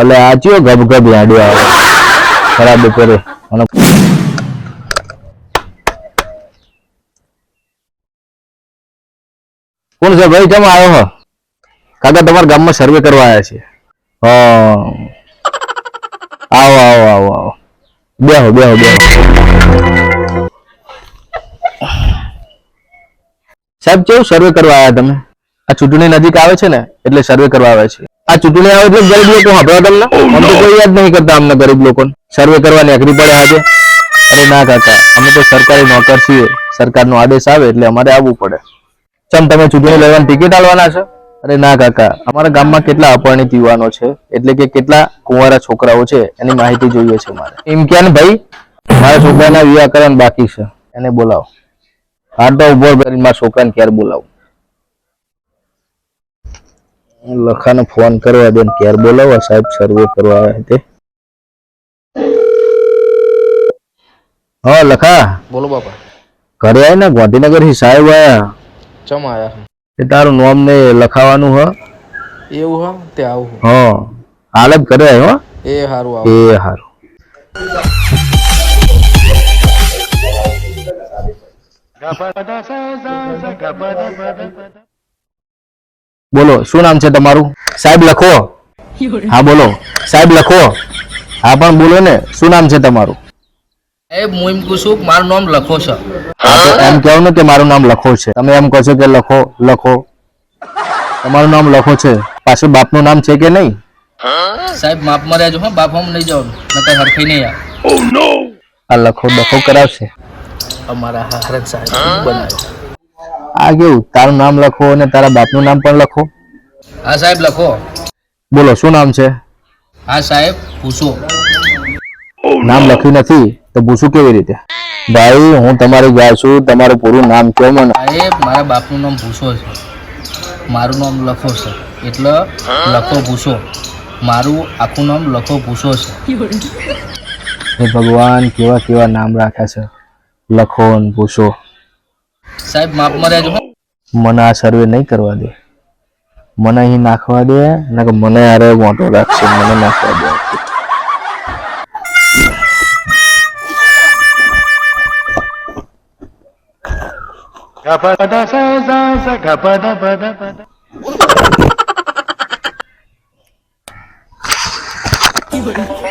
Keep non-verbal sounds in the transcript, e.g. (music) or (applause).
એટલે આ ચિયો ગબ ગબ લાડ્યો આવે. ખરાબ કરે. કોણ છે ભાઈ? કેમ આવ્યો હો? કાકા, તમારા ગામમાં સર્વે કરવા આવ્યા છે. આવો આવો આવો આવો. બેહો બેહો બેહો. સાહેબ, કેવું સર્વે કરવા આવ્યા તમે? આ ચૂંટણી નજીક આવે છે ને, એટલે સર્વે કરવા આવે છે. આ ચૂંટણી આવે એટલે ગરીબ લોકો સાંભળો તમને. આમ તો કોઈ યાદ નહીં કરતા અમને ગરીબ લોકોને. સર્વે કરવાની અઘરી પડે આજે. અરે ના કાકા અમે તો સરકારી નોકર છીએ. સરકારનો આદેશ આવે એટલે અમારે આવવું પડે. ચમ તમે ચૂંટણી લેવાની ટિકિટ આલવાના છો? અરે ના કાકા અમારા ગામમાં કેટલા અપરિણિત યુવાનો છે? એટલે કે કેટલા કુંવારા છોકરાઓ છે? એની માહિતી જોઈએ છે મારે. ઇમ્તિયાન ભાઈ? મારા છોકરાના વિવાહ કરવાનું બાકી છે. એને બોલાવો. હાલ તો ઊભો કરીને મારા છોકરાને ક્યારે બોલાવું. લખાને ફોન કરવા દે ક્યારે બોલાવો સાહેબ સર્વે કરવા આવે તે હા લખા. બોલો બાપા. ઘરે આય ને ગાંધીનગરથી સાહેબ આયા. ચમ આયા તે તારું નામ ને લખાવાનું હ. એવું હ? તે આવું હ. હાલ જ કરે હો? એ સારું આવ. એ હારું. બોલો શું નામ છે તમારું? સાહેબ લખો. હા બોલો. સાહેબ લખો. હા પણ બોલો ને શું નામ છે તમારું? એ કહું છું મારું નામ લખો છે એમ કહો ને કે મારું નામ લખો છે. તમે એમ કહો છો કે લખો લખો. તમારું નામ લખો છે. પાછું બાપનું નામ છે કે નહીં? સાહેબ માપમાં રહેજો હા. બાપ હમ નહીં જવાનું. નકર હરખી નહીં આ આ લખો લખો કરાવશે. અમારા હરખ સાહેબ બનાવ્યું આ કેવું? તારું નામ લખો અને તારા બાપનું નામ પણ લખો. હા સાહેબ લખો. બોલો શું નામ છે? હા સાહેબ પૂછો નામ લખ્યું નથી તો પૂછું કેવી રીતે? ભાઈ હું તમારી ગાય છું તમારું પૂરું નામ કહો મને. સાહેબ મારા બાપનું નામ ભૂસો છે. મારું નામ લખો છે એટલે લખો ભૂસો. મારું આખું નામ લખો ભૂસો છે હે ભગવાન કેવા કેવા નામ રાખ્યા છે. લખો ભૂસો. પૂછો સાહેબ માપમાં રહેજો. મને આ સર્વે નહીં કરવા દે મને અહીં નાખવા દે ને કે મને અરે મોટો રાખશે મને નાખવા દે (laughs)